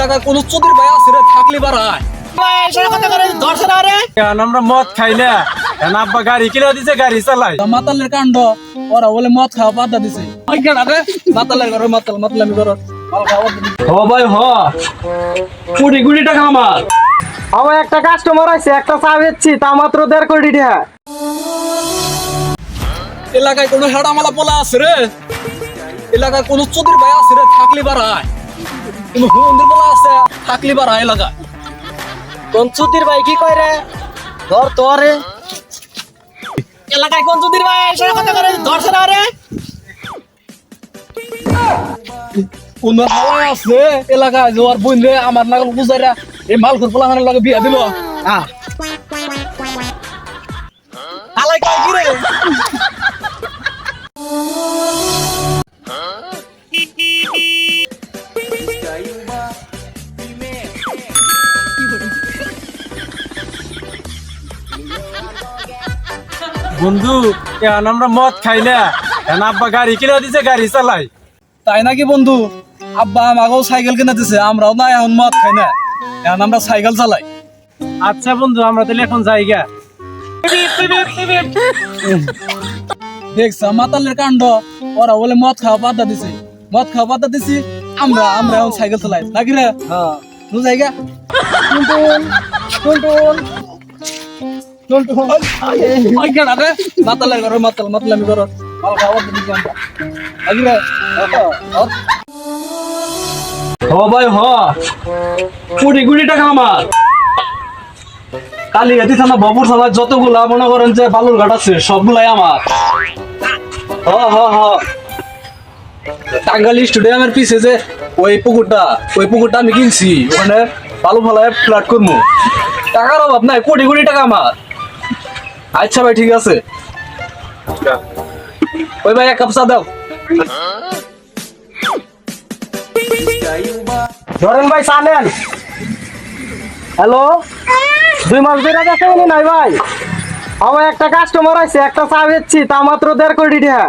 এলাকায় কোন চোদ্দের ভাই আছে রে থাকলে বাড়ায় আমরা মদ আব্বা গাড়ি কিনে দিছে গাড়ি চালাই মাতালের কাণ্ড ওরা বলে মদ খাওয়া বাধা দিছে। কেডা মাতালের ঘরে মাতাল মাতলামি। হ ভাই হ। কোটি কোটি টাকা আমার। আমার একটা কাস্টমার আছে একটা চা বেচছি তা মাত্র দেড় কোটি টাকা। এলাকায় কোনো হেডামালা পোলা আছে রে? এলাকায় কোনো চোদ্দের ভাই আছে রে থাকলে বাড়ায় আছে, থাকলে বাড়ায় এলাকায় কোন চুতির ভাই কি কয় রে? ধর এলাকায় কোন চোদ্দের ভাই এসে কথা করে ধরছে না রে, আমার এই লগে বিয়া হ্যাঁ বন্ধু এখন আমরা মদ খাইলে এখন আব্বা গাড়ি কিনে দিছে গাড়ি চালাই। তাই নাকি বন্ধু? আব্বা আমাকেও সাইকেল কিনে দিছে আমরাও না এখন মদ খাই না। এখন আমরা সাইকেল চালাই। আচ্ছা বন্ধু আমরা তাহলে এখন যাইগা দেখছ মাতালের কাণ্ড। ওরা বলে মদ খাওয়া বাধা দিছে। মদ খাওয়া বাধা দিছি আমরা আমরা এখন সাইকেল চালাই। নাকি রে? হ্যাঁ। নু জায়গা টুনটুন টুনটুন। ঘরে মাতাল মাতলামি করো মাল খাওয়া বাধা দিছি আমরা নাকি রে হ ভাই হ। কোটি কোটি টাকা আমার। কালীঘাটি থানা বাবুর থানায় যতগুলা মনে করেন যে বালুরঘাট আছে সবগুলাই আমার। হ হ হ। টাঙ্গাইল স্টেডিয়ামের পিছে যে ওই পুকুরটা ওই পুকুরটা আমি কিনছি। ওখানে বালু ফালায় ফ্ল্যাট করব টাকার অভাব নাই কোটি কোটি টাকা আমার। আচ্ছা ভাই, ঠিক আছে। ওই ভাই, এক কাপ চা দাও। ধরেন ভাই, চা নেন। হ্যালো? দুই মাস ধরে গেছে উনি নাই ভাই। আমার একটা কাস্টমার আছে, একটা চা দিচ্ছি তা মাত্র দেড় কোটি টাকা।